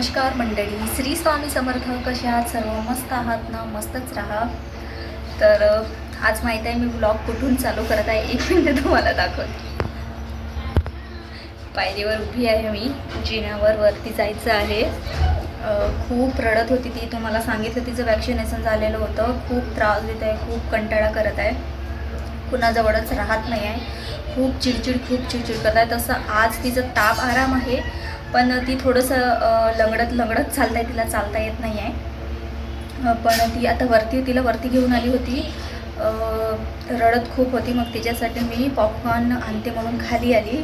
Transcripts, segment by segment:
नमस्कार मंडळी. श्री स्वामी समर्थ कसे आहात सर्व? मस्त आहात ना? मस्तच राहा. तर आज माहीत आहे मी ब्लॉग कुठून चालू करत आहे एक मिनिट तुम्हाला दाखवते. पायरीवर उभी आहे मी. जिन्यावर वरती जायचं आहे. खूप रडत होती ती. तुम्हाला सांगितलं तिचं वॅक्सिनेशन झालेलं होतं. खूप त्रास देत आहे खूप कंटाळा करत आहे. कुणाजवळच राहत नाही आहे. खूप चिडचिड खूप चिडचिड करत आहे. तसं आज तिचं ताप आराम आहे. पण ती थोडंसं लंगडत लंगडत चालत आहे तिला चालता येत नाही आहे पण ती आता वरती तिला वरती घेऊन आली होती. रडत खूप होती. मग तिच्यासाठी मी पॉपकॉर्न आणते म्हणून खाली आली.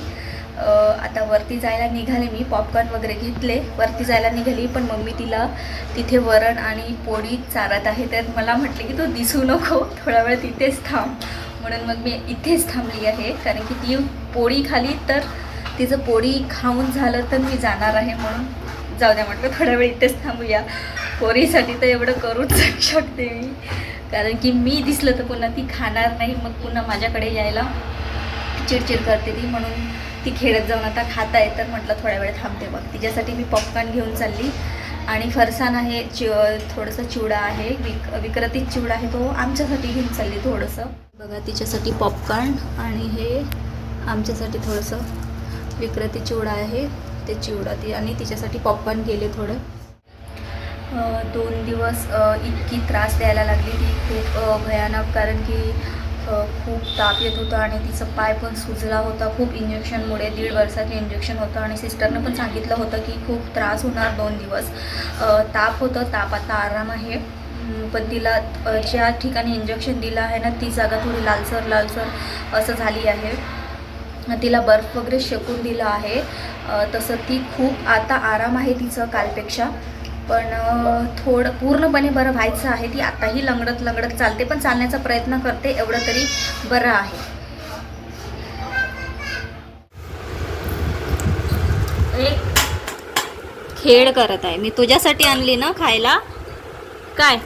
आता वरती जायला निघाले मी. पॉपकॉर्न वगैरे घेतले. वरती जायला निघाली. पण मम्मी तिला तिथे वरण आणि पोळी चारत आहे. तर मला म्हटले की तू दिसू नको. थोडा वेळ तिथेच थांब. म्हणून मग मी इथेच थांबली आहे. कारण की ती पोळी खाली तर तिचं पोळी खाऊन झालं तर मी जाणार आहे म्हणून. जाऊ द्या म्हटलं थोडा वेळ इथेच थांबूया. पोरीसाठी तर एवढं करूच शकते मी. कारण की मी दिसलं तर पुन्हा ती खाणार नाही मग पुन्हा माझ्याकडे यायला चिडचिड करते ती. म्हणून ती खेळत जाऊन आता खात आहे तर म्हटलं थोड्या वेळ थांबते मग तिच्यासाठी मी पॉपकॉर्न घेऊन चालली. आणि फरसाण आहे चि थोडंसं चिवडा आहे विक विक्रतीत चिवडा आहे तो आमच्यासाठी घेऊन चालली थोडंसं. बघा तिच्यासाठी पॉपकॉर्न आणि हे आमच्यासाठी थोडंसं विक्रती चिवडा आहे ते चिवडा ती आणि तिच्यासाठी पॉपकॉर्न गेले थोडं. दोन दिवस इतकी त्रास द्यायला लागली ती खूप भयानक कारण की खूप ताप येत होता आणि तिचं पाय पण सुजला होता. खूप इंजेक्शनमुळे दीड वर्षाचं इंजेक्शन होतं आणि सिस्टरनं पण सांगितलं होतं की खूप त्रास होणार दोन दिवस. ताप होतं ताप आता आराम आहे. पण तिला ज्या ठिकाणी इंजेक्शन दिलं आहे ना ती जागा थोडी लालसर लालसर असं झाली आहे. तिला बर्फ वगैरे शेकून दिलं आहे. तसं ती खूप आता आराम आहे तिचं कालपेक्षा. पण थोडं पूर्णपणे बरं व्हायचं आहे ती आताही लंगडत लंगडत चालते पण चालण्याचा प्रयत्न करते एवढं तरी बरं आहे. एक खेळ करत आहे. मी तुझ्यासाठी आणली ना खायला. काय?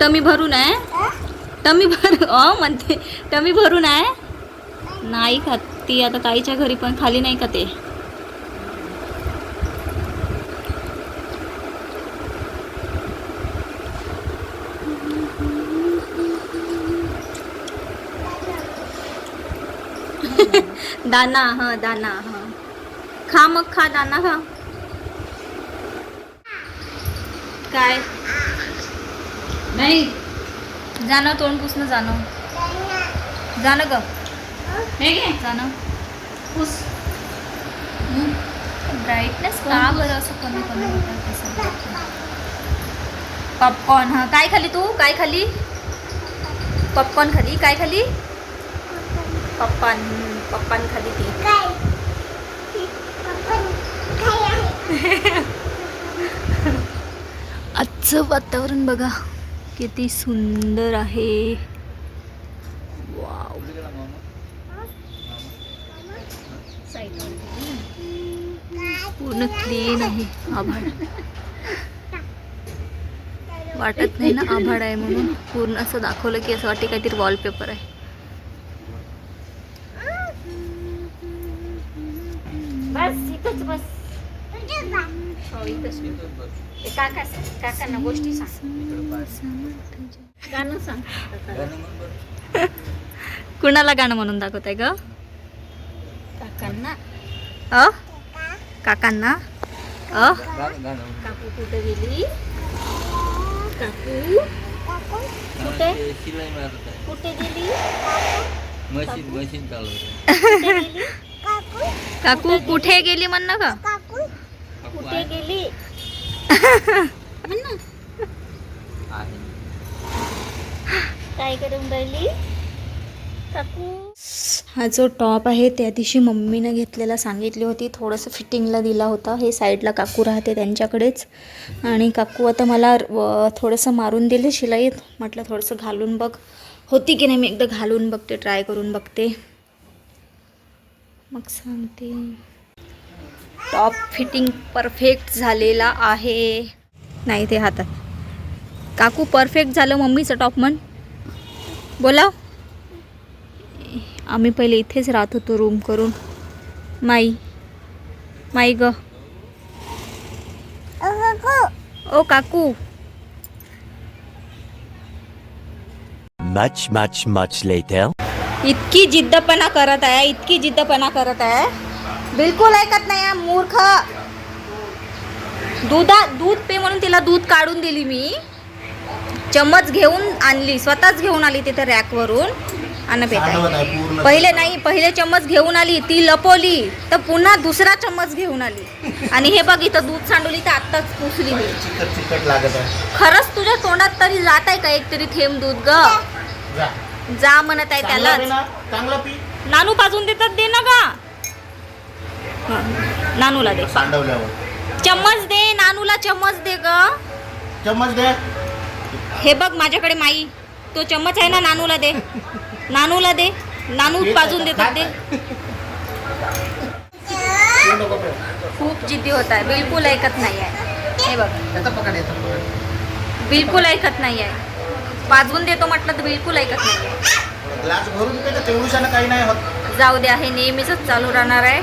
टमी भरून आहे. टमी भर अ म्हणते. टमी भरून आहे. नाही खात ती आता ताईच्या घरी पण खाली नाही का ते दाना हा दाना हा. खा मग खा दाना खा काय? नाही. जाणं तोंड पुसणं जाणं जाणं ग. घे. जाणं पुस. ब्राईटनेस का बरं असं कमी कमी होतं? पॉपकॉर्न हा. काय खाली तू? काय खाली पॉपकॉर्न खाली काय खाली पप्पान पप्पान खाली ती. आजचं वातावरण बघा. किती सुंदर आहे. वाव. पूर्ण क्लीन आहे आभाळ. वाटत नाही ना आभाळ आहे म्हणून. पूर्ण असं दाखवलं की असं वाटते काहीतरी वॉलपेपर आहे. बस इथंच बस. ते काका काकांना गोष्टी सांग. गाणं सांग. कुणाला गाणं म्हणून दाखवत आहे ग? काकांना. अ? काकांना? अ? काकू कुठे गेली? काकू? कुठे? कुठे गेली? मशीन मशीन चालवत. कुठे गेली? काकू कुठे गेली म्हण ना का कुठे गेली? काय करून राहिली? काकू. हा जो टॉप आहे त्या दिवशी मम्मीनं घेतलेला सांगितली होती. थोडंसं फिटिंगला दिला होता. हे साईडला काकू राहते त्यांच्याकडेच. आणि काकू आता मला थोडंसं मारून दिले शिलाईत. म्हटलं थोडंसं घालून बघ. होती की नाही मी एकदा घालून बघते ट्राय करून बघते. मग सांगते. टॉप फिटिंग परफेक्ट झालेला आहे. नाही ते हातात. काकू परफेक्ट झालं मम्मीचं टॉप म्हण. बोला आम्ही पहिले इथेच राहत होतो रूम करून. माई. माई ग. ओ काकू. Much, much, much later. इतकी जिद्दपणा करत आहे इतकी जिद्दपणा करत आहे. बिलकुल ऐकत नाही मूर्ख. दुधा दूध पे म्हणून तिला दूध काढून दिली मी. चम्मच घेऊन आणली स्वतःच घेऊन आली तिथे रॅकवरून. आणि पेत पहिले नाही पहिले चम्मच घेऊन आली ती लपवली तर पुन्हा दुसरा चम्मच घेऊन आली. आणि हे बघ इथं दूध सांडवली तर आत्ताच पुसली मी. खरंच तुझ्या तोंडात तरी जात आहे का एक तरी थेंब दूध ग? जा. म्हणत आहे त्याला नानू पाजून देतात दे ना हा, नानूला दे. सांडवल्यावर. चम्मच दे नानूला चम्मच दे ग. चम्मच दे. हे बघ माझ्याकडे माई. तो चम्मच आहे ना नानूला दे. नानूला दे. नानू पाजून देतात दे. खूप जिद्दी होत आहे. बिलकुल ऐकत नाही आहे. हे बघ. बिलकुल ऐकत नाही आहे. पाजवून देतो म्हटलं तर बिलकुल ऐकत नाही आहे. ग्लास भरून पे तर तेवढीशानं काही नाही होत. जाऊ दे आहे नेहमीच चालू राहणार आहे.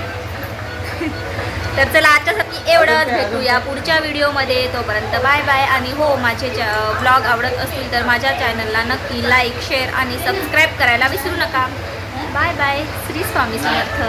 तर चला आजच्यासाठी एवढंच भेटूया. पुढच्या व्हिडिओमध्ये तोपर्यंत बाय बाय. आणि हो माझे ब्लॉग आवडत असतील तर माझ्या चॅनलला नक्की लाईक शेअर आणि सबस्क्राईब करायला विसरू नका. Bye bye. श्री स्वामी समर्थ.